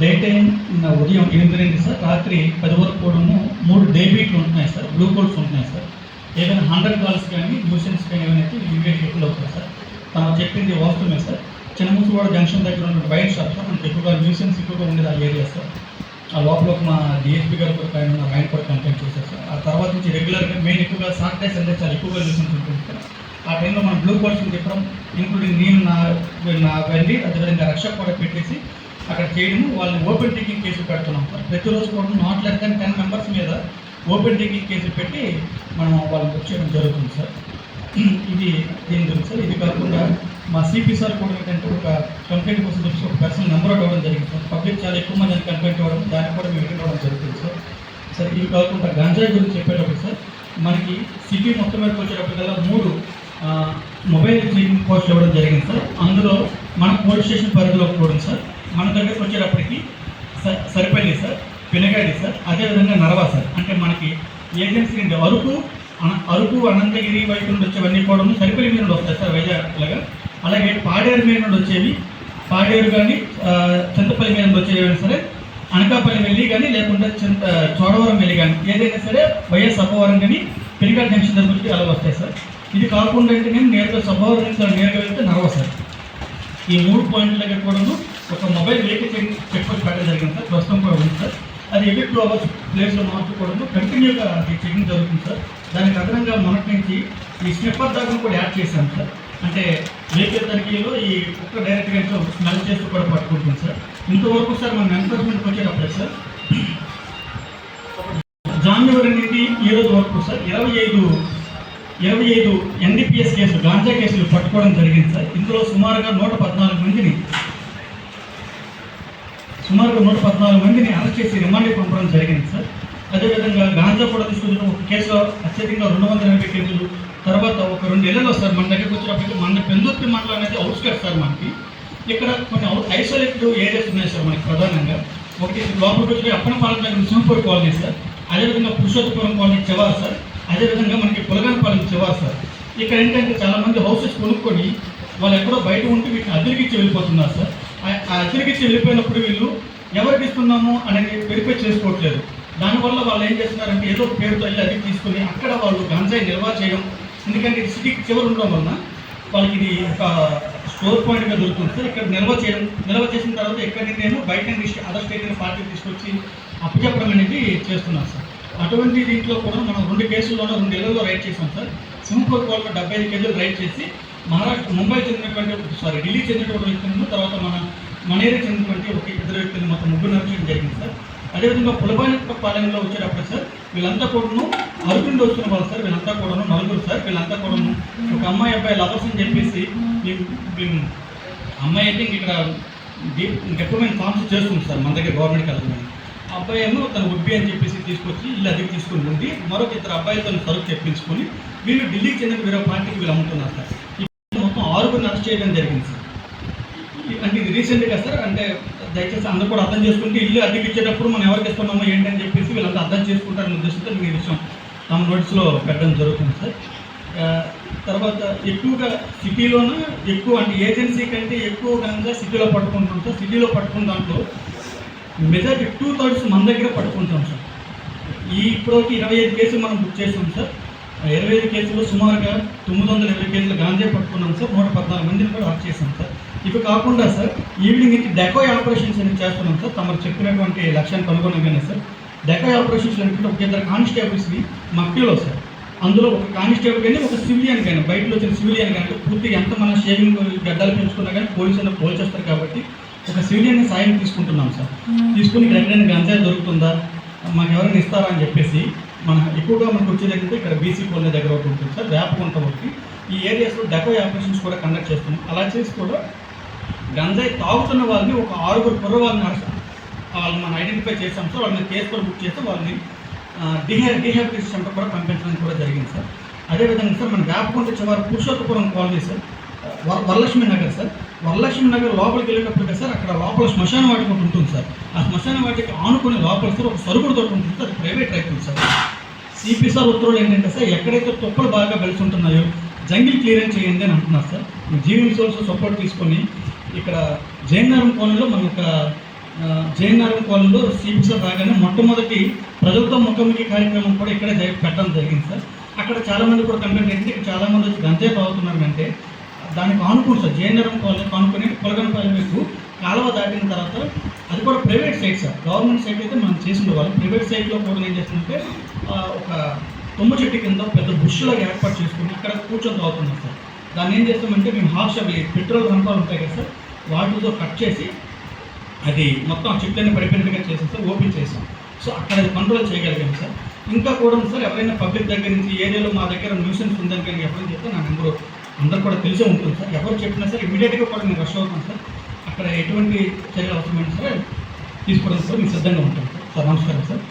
Day time ఉదయం ఎనిమిది sir రాత్రి పది వరకు కూడాను మూడు డే బీట్లు ఉంటున్నాయి సార్ బ్లూ కోడ్స్ ఉంటున్నాయి సార్ ఏదైనా హండ్రెడ్ కాల్స్ కానీ న్యూసెన్స్ కానీ ఏమైనా అయితే ఇమీడియట్ ఎప్పుడు సార్ తను చెప్పింది వాస్తవమే సార్ చిన్నముసువాడ జంక్షన్ దగ్గర ఉన్న వైన్ షాప్ సార్ మనకి ఎక్కువగా న్యూసెన్స్ ఎక్కువగా ఉండేది ఆ ఏరియా సార్ ఆ లోపల ఒక మా డిఎస్పీ గారు కూడా ఆయన మా ఆయన కూడా కంప్లైంట్ చేశారు సార్ ఆ తర్వాత నుంచి రెగ్యులర్గా మెయిన్ ఎక్కువగా సాటర్డే సండే చాలా ఎక్కువగా న్యూసెన్స్ ఉంటుంది సార్ ఆ టైంలో మనం బ్లూ కోడ్స్ చెప్పడం ఇంక్లూడింగ్ నేను నా నా వెళ్ళి అదేవిధంగా రక్షక్ కూడా పెట్టేసి అక్కడ చేయడము వాళ్ళని ఓపెన్ టేకింగ్ కేసు పెడుతున్నాం. సార్ ప్రతిరోజు కూడా not less than ten members మీద ఓపెన్ టేకింగ్ కేసు పెట్టి మనం వాళ్ళని బుక్ చేయడం జరుగుతుంది సార్ ఇది దీని గురించి సార్ ఇది కాకుండా మా సిపి సార్ కూడా ఏంటంటే ఒక కంప్లైంట్ కోసం చెప్పి ఒక పర్సన్ నెంబర్ ఇవ్వడం జరిగింది సార్ పబ్లిక్ చాలా ఎక్కువ మంది కంప్లైంట్ ఇవ్వడం దానికి కూడా మేము ఇవ్వడం జరుగుతుంది సార్ సార్ ఇవి కాకుండా గంజాయి గురించి చెప్పేటప్పుడు సార్ మనకి సిటీ మొత్తం మీదకి వచ్చేటప్పటికల్లా మూడు మొబైల్ క్లీనింగ్ పోస్ట్ ఇవ్వడం జరిగింది సార్ అందులో మన పోలీస్ స్టేషన్ పరిధిలో కూడా సార్ మన దగ్గరకు వచ్చేటప్పటికి స- సరిపల్లి సార్? పినగాడి సార్. అదేవిధంగా నరవా సార్. అంటే మనకి ఏజెన్సీ అంటే అరుకు అన- అరకు అనంతగిరి వైపు నుండి వచ్చేవన్నీ కూడా సరిపల్లి మీద నుండి వస్తాయి సార్ వైజాగ్లాగా. అలాగే పాడేరు మీద నుండి వచ్చేవి పాడేరు కానీ చింతపల్లి మీద నుండి వచ్చేవి సరే అనకాపల్లి వెళ్ళి కానీ లేకుంటే చింత చోడవరం వెళ్ళి కానీ ఏదైనా సరే వైఎస్ అపవరం కానీ పెరిగాడ జంక్షన్ దగ్గరికి అలా వస్తాయి సార్. ఇది కాకుండా అంటే నేను నేరుగా సభవరం నుంచి నేరుగా వెళ్తే నరవ సార్. ఈ మూడు పాయింట్ల దగ్గర కూడా ఒక mobile vehicle check check post పెట్టడం జరిగింది సార్ ప్రస్తుతం కూడా ఉంది సార్. అది ఎవరి టూ అవర్స్ ప్లేస్లో మార్చుకోవడం కంటిన్యూగా అది చెకింగ్ జరుగుతుంది సార్. దానికి అదనంగా మొన్నటి నుంచి ఈ స్నిప్పర్ దాకా కూడా యాడ్ చేశాం సార్. అంటే వెహికల్ తనిఖీలో ఈ కుక్క డైరెక్ట్గా ఇంట్లో స్మెల్ చేస్తూ కూడా పట్టుకుంటుంది సార్. ఇంతవరకు సార్ మన ఎన్ఫోర్స్మెంట్కి వచ్చేటప్పుడు సార్. జాన్యువరి నుండి ఈ రోజు వరకు సార్ ఇరవై ఐదు ఇరవై ఐదు ఎన్డీపీఎస్ కేసులు గాంజా కేసులు పట్టుకోవడం జరిగింది సార్. ఇందులో సుమారుగా నూట పద్నాలుగు మందిని సుమారుగా నూట పద్నాలుగు మందిని అరెస్ట్ చేసి రిమాండ్కి పంపడం జరిగింది సార్. అదేవిధంగా గాంజా కూడా తీసుకొచ్చిన ఒక కేసులో అత్యధికంగా రెండు వందల ఎనభై కేసులు తర్వాత ఒక రెండు నెలల్లో సార్ మన దగ్గరికి వచ్చినప్పటికీ మన పెందుర్తి మండలం అనేది అవుట్స్కట్ సార్ మనకి. ఇక్కడ కొన్ని ఐసోలేటెడ్ ఏరియాస్ ఉన్నాయి సార్ మనకి ప్రధానంగా. ఒకటి లోపలికి వచ్చి అప్పనపాలెం దగ్గర సింహపూర్ కాలనీ సార్. అదేవిధంగా పురుషోత్తపురం కాలనీ చివరి సార్. అదేవిధంగా మనకి పులగానపాలెం చివరి సార్. ఇక్కడ ఏంటంటే చాలా మంది హౌసెస్ కొనుక్కొని వాళ్ళు ఎక్కడో బయట ఉంటే వీటిని అద్దెకిచ్చి వెళ్ళిపోతున్నారు సార్. అద్దెకిచ్చి వెళ్ళిపోయినప్పుడు వీళ్ళు ఎవరికి ఇస్తున్నాము అనేది వెరిఫై చేసుకోవట్లేదు. దానివల్ల వాళ్ళు ఏం చేస్తున్నారంటే ఏదో పేరుతో వెళ్ళి అది తీసుకొని అక్కడ వాళ్ళు గంజాయి నిల్వ చేయడం ఎందుకంటే ఇది సిటీకి చివరి ఉండడం వలన వాళ్ళకి ఇది ఒక స్టోర్ పాయింట్గా దొరుకుతుంది. సార్ ఇక్కడ నిల్వ చేయడం నిల్వ చేసిన తర్వాత ఎక్కడి నుంచి ఏమో బయట నుంచి అదర్ స్టేట్ పార్టీ తీసుకొచ్చి అప్పచెప్పడం అనేది చేస్తున్నారు సార్ అటువంటి దీంట్లో కూడా మనం రెండు కేసుల్లోనూ రెండు ఇళ్ళలో రైడ్ చేసాం సార్ సింహపూర్ కోల్లో డెబ్బై ఐదు కేజీలు రైడ్ చేసి మహారాష్ట్ర ముంబై చెందినటువంటి సారీ ఢిల్లీ చెందినటువంటి వ్యక్తులను తర్వాత మన మన ఏరియా చెందినటువంటి ఒక ఇద్దరు వ్యక్తులు మొత్తం ముగ్గురు నరచడం జరిగింది సార్. అదేవిధంగా పులబాని పాలెంలో వచ్చేటప్పుడు సార్ వీళ్ళంతా కూడాను అరకు నుండి వస్తున్న వాళ్ళు సార్. వీళ్ళంతా కూడాను నలుగురు సార్. వీళ్ళంతా కూడాను ఒక అమ్మాయి అబ్బాయి లవర్స్ అని చెప్పేసి మేము అమ్మాయి అయితే ఇక్కడ డీప్ ఇంకెక్కువమైన చేస్తుంది సార్. మన దగ్గర గవర్నమెంట్ కలుగుతుంది అబ్బాయి ఏమో తను ఉబ్బి అని చెప్పేసి తీసుకొచ్చి ఇల్లు అదికి తీసుకుని ఉండి మరొక ఇద్దరు అబ్బాయిలతో సరుకు తెప్పించుకొని వీళ్ళు ఢిల్లీకి చెందిన వేరే పార్టీకి వీళ్ళు అమ్ముతున్నారు సార్. మొత్తం ఆరుగురిని అరెస్ట్ చేయడం జరిగింది సార్. అంటే ఇది రీసెంట్గా సార్ అంటే దయచేసి అందరూ కూడా అర్థం చేసుకుంటే ఇల్లు అద్దెకి ఇచ్చేటప్పుడు మనం ఎవరికి ఇస్తున్నామో ఏంటని చెప్పేసి వీళ్ళంతా అర్థం చేసుకుంటారనే ఉద్దేశంతో నేను ఈ విషయం తమ నోట్స్లో పెట్టడం జరుగుతుంది సార్. తర్వాత ఎక్కువగా సిటీలోనూ ఎక్కువ అంటే ఏజెన్సీ కంటే ఎక్కువ కనుక సిటీలో పట్టుకుంటాం సార్. సిటీలో పట్టుకున్న దాంట్లో మెజార్టీ టూ థర్డ్స్ మన దగ్గర పట్టుకుంటాం సార్. ఈ ఇప్పటివరకు ఇరవై ఐదు కేసులు మనం బుక్ చేసాం సార్. ఇరవై ఐదు కేసులు సుమారుగా తొమ్మిది వందల ఇరవై కేసులు గాంజా పట్టుకున్నాం సార్. నూట పద్నాలుగు మందిని కూడా అరెస్ట్ చేశాం సార్. ఇవి కాకుండా సార్ ఈవినింగ్ నుంచి డెకోయ్ ఆపరేషన్స్ అనేది చేస్తున్నాం సార్. తమరు చెప్పినటువంటి లక్ష్యానికి అనుగుణంగానే సార్. డెకోయ్ ఆపరేషన్స్ అనుకుంటే ఒక ఇద్దరు కానిస్టేబుల్స్ని మక్కిలో సార్. అందులో ఒక కానిస్టేబుల్ కానీ ఒక సివిలియన్ కానీ బయటలో వచ్చిన సివిలియన్ కానీ పూర్తిగా ఎంత మన షేవింగ్ గడ్డలు పెంచుకున్నా కానీ పోలీసులను పోల్చేస్తారు కాబట్టి ఒక సివిలియన్ సాయం తీసుకుంటున్నాం సార్. తీసుకుని ఇక్కడ ఎక్కడైనా గంజాయి దొరుకుతుందా? మాకు ఎవరైనా ఇస్తారా అని చెప్పేసి మన ఎక్కువగా మనకు వచ్చేది ఏంటంటే ఇక్కడ బీసీ కోళ్ళ దగ్గర ఒకటి ఉంటుంది సార్ వేపకుంట ఒకటి ఈ ఏరియాస్లో డెకో ఆపరేషన్స్ కూడా కండక్ట్ చేస్తున్నాం. అలా చేసి కూడా గంజాయి తాగుతున్న వాళ్ళని ఒక ఆరుగురు కుర్ర వాళ్ళని అరెస్ట్ మనం ఐడెంటిఫై చేసాం సార్ వాళ్ళని కేసు కూడా బుక్ చేస్తే వాళ్ళని డిహే డిహాబిలిటేషన్ సెంటర్ కూడా పంపించడానికి కూడా జరిగింది సార్. అదేవిధంగా సార్ మన వేపకుంట చివరి Purushottapuram colony sir Vara Varalakshmi Nagar sir. Varalakshmi Nagar లోపలికి వెళ్ళేటప్పుడు సార్ అక్కడ లోపల శ్మశాన వాటిక ఒకటి ఉంటుంది సార్. ఆ శ్మశాన వాటికి ఆనుకునే లోపల సార్ ఒక సరుగుడు తోట ఉంటుంది సార్ అది ప్రైవేట్ రైతులు సార్. సిపి సార్ ఉత్తర్వులు ఏంటంటే సార్ ఎక్కడైతే తుప్పలు బాగా వెళ్తుంటున్నాయో జంగిల్ క్లియరెన్స్ చేయండి అని అంటున్నారు సార్. జీవన్ సోర్స్ సపోర్ట్ తీసుకొని ఇక్కడ జయనగరం కాలనీలో మన ఒక ఆ, జయనగరం కాలనీలో సార్ రాగానే మొట్టమొదటి ప్రజలతో ముఖాముఖి కార్యక్రమం కూడా ఇక్కడే పెట్టడం జరిగింది సార్. అక్కడ చాలామంది కూడా కంప్లైంట్ ఏంటంటే ఇక్కడ చాలామంది వచ్చి గంజాయి తాగుతున్నారంటే దానికి ఆనుకోండి సార్ జయనగరం కాలనీ కానుకొని పొలగనపల్లి మీకు కాలువ దాటిన తర్వాత అది కూడా private site sir. Government site అయితే మనం చేసిన ప్రైవేట్ సైట్లో కూడా ఏం చేస్తుందంటే ఒక తుమ్మ చెట్టు కింద పెద్ద బుష్లాగా ఏర్పాటు చేసుకుని అక్కడ కూర్చొని తాగుతున్నాం సార్. దాన్ని ఏం చేస్తామంటే మేము హాఫ్ అవి పెట్రోల్ రంపాలు ఉంటాయి కదా సార్ వాటితో కట్ చేసి అది మొత్తం ఆ చెట్లన్నీ పడిపోయినట్టుగా చేసాం సార్ ఓపెన్ చేసాం. సో అక్కడ అది కంట్రోల్ చేయగలిగాం సార్. ఇంకా కూడా ఉంది సార్ ఎవరైనా పబ్లిక్ దగ్గర నుంచి ఏరియాలో మా దగ్గర న్యూసెన్స్ ఉందని కానీ ఎవరైనా చెప్తే నా నెంబరు అందరు కూడా తెలిసే ఉంటుంది సార్. ఎవరు చెప్పినా సరే ఇమీడియట్గా కూడా మేము రష్ అవుతాం సార్. అక్కడ ఎటువంటి చర్యలు అవసరమైన సరే తీసుకోవడం సార్ మీకు సిద్ధంగా ఉంటాం సార్. సార్ నమస్కారం సార్.